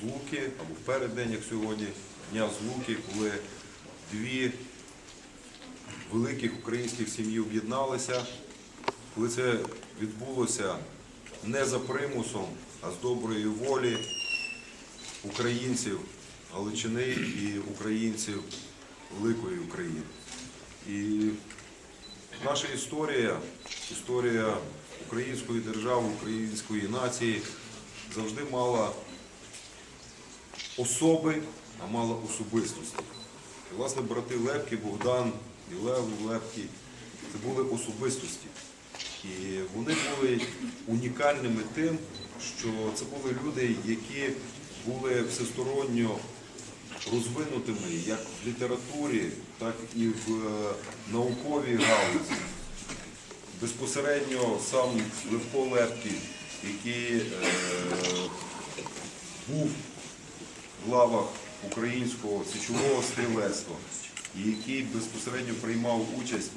Злуки, або в переддень, як сьогодні, Дня Злуки, коли дві великих українських сім'ї об'єдналися, коли це відбулося не за примусом, а з доброї волі українців Галичини і українців Великої України. І наша історія, історія української держави, української нації завжди мала особи, а мала особистості. І, власне, брати Лепки, Богдан і Лев Лепки це були особистості. І вони були унікальними тим, що це були люди, які були всесторонньо розвинутими як в літературі, так і в е, науковій галузі. Безпосередньо сам Левко Лепкий, який е, був в лавах українського січового стрілецтва, який безпосередньо приймав участь,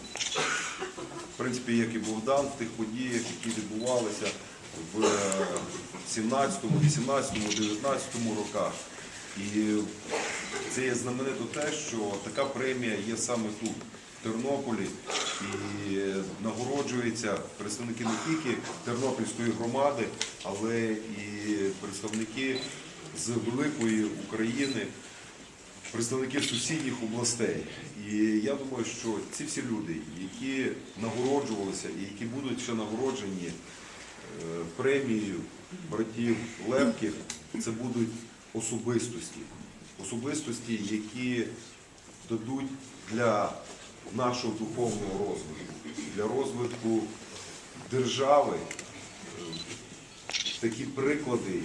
в принципі, як і Богдан, в тих подіях, які відбувалися в 17, 18, 19 роках. І це є знаменито те, що така премія є саме тут, в Тернополі, і нагороджуються представники не тільки Тернопільської громади, але і представники з великої України, представники сусідніх областей. І я думаю, що ці всі люди, які нагороджувалися і які будуть ще нагороджені е, премією братів Лепків, це будуть особистості. Особистості, які дадуть для нашого духовного розвитку, для розвитку держави такі приклади,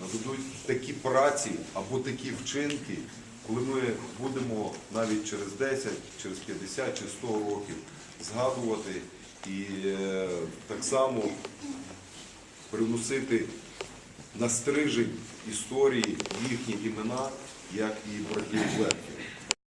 нададуть такі праці або такі вчинки, коли ми будемо навіть через 10, через 50 чи 100 років згадувати і е, так само приносити на стрижень історії їхні імена, як і братів Лепків.